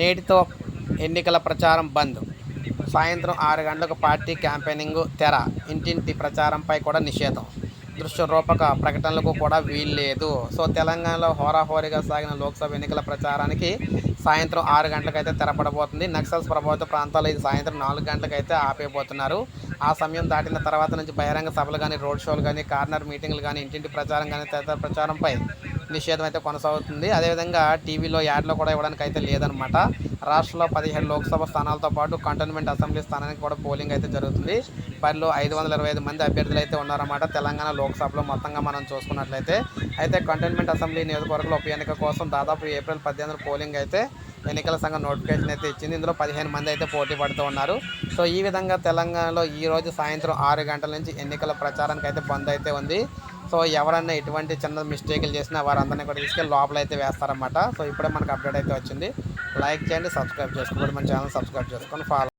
నేటితో ఎన్నికల ప్రచారం బంద్. సాయంత్రం ఆరు గంటలకు పార్టీ క్యాంపెయినింగ్ తెర ఇంటింటి ప్రచారంపై కూడా నిషేధం. దృశ్య రూపక ప్రకటనలకు కూడా వీల్లేదు. సో తెలంగాణలో హోరాహోరీగా సాగిన లోక్సభ ఎన్నికల ప్రచారానికి సాయంత్రం ఆరు గంటలకైతే తెరపడబోతుంది నక్సల్స్ ప్రభావిత ప్రాంతాల్లో ఇది సాయంత్రం నాలుగు గంటలకైతే ఆపేయబోతున్నారు. ఆ సమయం దాటిన తర్వాత నుంచి బహిరంగ సభలు కానీ రోడ్ షోలు కానీ కార్నర్ మీటింగ్లు కానీ ఇంటింటి ప్రచారం కానీ తదితర ప్రచారంపై నిషేధం అయితే కొనసాగుతుంది. అదేవిధంగా టీవీలో యాడ్లో కూడా ఇవ్వడానికి అయితే లేదనమాట రాష్ట్రంలో పదిహేడు లోక్సభ స్థానాలతో పాటు కంటోన్మెంట్ అసెంబ్లీ స్థానానికి కూడా పోలింగ్ అయితే జరుగుతుంది. బరిలో ఐదు వందల ఇరవై ఐదు మంది అభ్యర్థులు అయితే ఉన్నారన్నమాట. తెలంగాణ లోక్సభలో మొత్తంగా మనం చూసుకున్నట్లయితే. అయితే కంటోన్మెంట్ అసెంబ్లీ నియోజకవర్గాల ఉప ఎన్నిక కోసం దాదాపు ఏప్రిల్ పద్దెనిమిది పోలింగ్ అయితే ఎన్నికల సంఘం నోటిఫికేషన్ అయితే ఇచ్చింది. ఇందులో పదిహేను మంది అయితే పోటీ పడుతూ ఉన్నారు. సో ఈ విధంగా తెలంగాణలో ఈ రోజు సాయంత్రం ఆరు గంటల నుంచి ఎన్నికల ప్రచారానికి అయితే బంద్ అయితే ఉంది. సో ఎవరన్నా ఎటువంటి చిన్న మిస్టేక్లు చేసినా వారందరినీ కూడా తీసుకెళ్ళి లోపల అయితే వేస్తారన్నమాట. సో ఇప్పుడే మనకు అప్డేట్ అయితే వచ్చింది. లైక్ చేయండి సబ్స్క్రైబ్ చేసుకోండి మన ఛానల్ సబ్స్క్రైబ్ చేసుకొని ఫాలో